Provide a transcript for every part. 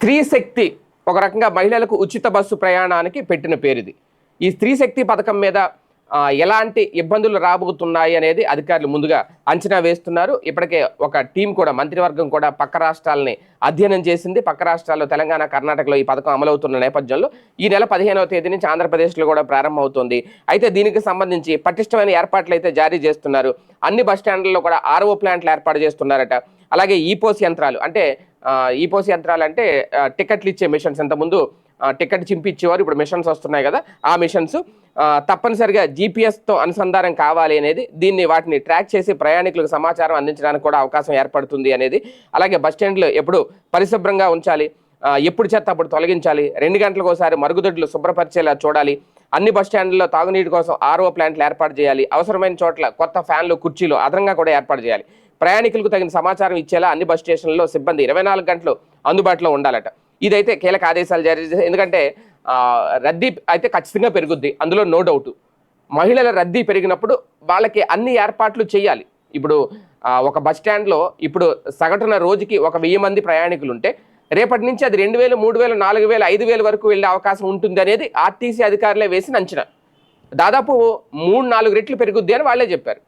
స్త్రీ శక్తి ఒక రకంగా మహిళలకు ఉచిత బస్సు ప్రయాణానికి పెట్టిన పేరు ఇది ఈ స్త్రీ శక్తి పథకం మీద ఎలాంటి ఇబ్బందులు రాబోతున్నాయి అనేది అధికారులు ముందుగా అంచనా వేస్తున్నారు. ఇప్పటికే ఒక టీం కూడా మంత్రివర్గం కూడా పక్క రాష్ట్రాలని అధ్యయనం చేసింది. పక్క రాష్ట్రాల్లో తెలంగాణ కర్ణాటకలో ఈ పథకం అమలవుతున్న నేపథ్యంలో ఈ నెల పదిహేనవ తేదీ నుంచి ఆంధ్రప్రదేశ్లో కూడా ప్రారంభమవుతుంది. అయితే దీనికి సంబంధించి పటిష్టమైన ఏర్పాట్లు అయితే జారీ చేస్తున్నారు. అన్ని బస్ స్టాండ్లలో కూడా ఆర్ఓ ప్లాంట్లు ఏర్పాటు చేస్తున్నారట. అలాగే ఈపోస్ యంత్రాలు అంటే ఈపోసి యంత్రాలు అంటే టికెట్లు ఇచ్చే మిషన్స్. ఇంతకుముందు టికెట్ చింపిచ్చేవారు ఇప్పుడు మిషన్స్ వస్తున్నాయి కదా ఆ మిషన్స్. తప్పనిసరిగా జీపీఎస్తో అనుసంధానం కావాలి అనేది దీన్ని వాటిని ట్రాక్ చేసి ప్రయాణికులకు సమాచారం అందించడానికి కూడా అవకాశం ఏర్పడుతుంది అనేది. అలాగే బస్ స్టాండ్లు ఎప్పుడు పరిశుభ్రంగా ఉంచాలి ఎప్పుడు చెత్త అప్పుడు తొలగించాలి రెండు గంటలకు ఒకసారి మరుగుదొడ్లు శుభ్రపరిచేలా చూడాలి అన్ని బస్ స్టాండ్లలో తాగునీటి కోసం ఆర్ఓ ప్లాంట్లు ఏర్పాటు చేయాలి అవసరమైన చోట్ల కొత్త ఫ్యాన్లు కుర్చీలు అదనంగా కూడా ఏర్పాటు చేయాలి. ప్రయాణికులకు తగిన సమాచారం ఇచ్చేలా అన్ని బస్ స్టేషన్లలో సిబ్బంది ఇరవై నాలుగు గంటలు అందుబాటులో ఉండాలట. ఇదైతే కీలక ఆదేశాలు జారీ చేసే ఎందుకంటే రద్దీ అయితే ఖచ్చితంగా పెరుగుద్ది. అందులో నో డౌట్. మహిళల రద్దీ పెరిగినప్పుడు వాళ్ళకి అన్ని ఏర్పాట్లు చేయాలి. ఇప్పుడు ఒక బస్ స్టాండ్లో ఇప్పుడు సగటున రోజుకి ఒక వెయ్యి మంది ప్రయాణికులు ఉంటే రేపటి నుంచి అది రెండు వేలు మూడు వేలు నాలుగు వేలు ఐదు వేలు వరకు వెళ్ళే అవకాశం ఉంటుంది అనేది ఆర్టీసీ అధికారులే వేసిన అంచనా. దాదాపు మూడు నాలుగు రెట్లు పెరుగుద్ది అని వాళ్ళే చెప్పారు.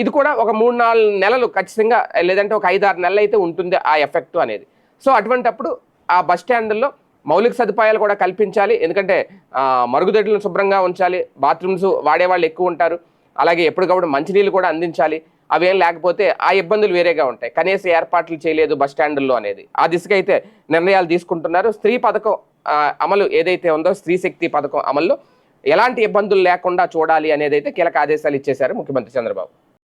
ఇది కూడా ఒక మూడు నాలుగు నెలలు ఖచ్చితంగా లేదంటే ఒక ఐదు ఆరు నెలలు అయితే ఉంటుంది ఆ ఎఫెక్ట్ అనేది. సో అటువంటప్పుడు ఆ బస్ స్టాండ్లో మౌలిక సదుపాయాలు కూడా కల్పించాలి. ఎందుకంటే మరుగుదొడ్లను శుభ్రంగా ఉంచాలి బాత్రూమ్స్ వాడేవాళ్ళు ఎక్కువ ఉంటారు. అలాగే ఎప్పటికప్పుడు మంచినీళ్ళు కూడా అందించాలి. అవేం లేకపోతే ఆ ఇబ్బందులు వేరేగా ఉంటాయి. కనీస ఏర్పాట్లు చేయలేదు బస్ స్టాండ్లో అనేది. ఆ దిశగా అయితే నిర్ణయాలు తీసుకుంటున్నారు. స్త్రీ పథకం అమలు ఏదైతే ఉందో స్త్రీ శక్తి పథకం అమల్లో ఎలాంటి ఇబ్బందులు లేకుండా చూడాలి అనేది అయితే కీలక ఆదేశాలు ఇచ్చేశారు ముఖ్యమంత్రి చంద్రబాబు.